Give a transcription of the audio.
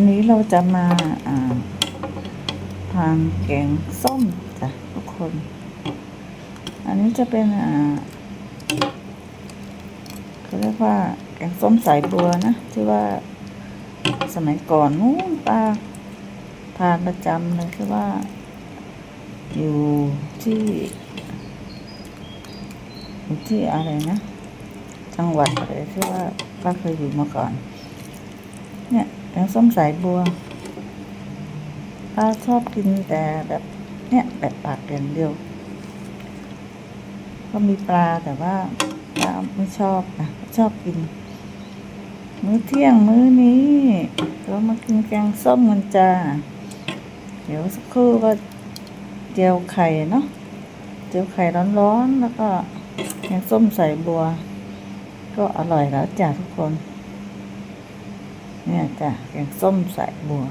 วันนี้เราจะมาทานแกงส้มจ้ะทุกคน อันนี้จะเป็นเขาเรียกว่าแกงส้มสายบัวนะ ที่ว่าสมัยก่อนนู้นป้าทานประจำเลยคือว่า อยู่ที่อยู่ที่อะไรนะ จังหวัดอะไรที่ว่าป้าเคยอยู่มาก่อน เนี่ย แกงส้มสายบัวป้าชอบกินแต่แบบเนี่ยแบบปากอย่างเดียว ก็มีปลาแต่ว่าป้าไม่ชอบนะชอบกิน มื้อเที่ยงมื้อนี้เรามากินแกงส้มกันจ้าเดี๋ยวสักครู่ก็เจียวไข่เนาะเจียวไข่ร้อนๆแล้วก็แกงส้มใส่บัว ก็อร่อยแล้วจ้ะทุกคน เนี่ยจ้ะแกงส้มใส่บัว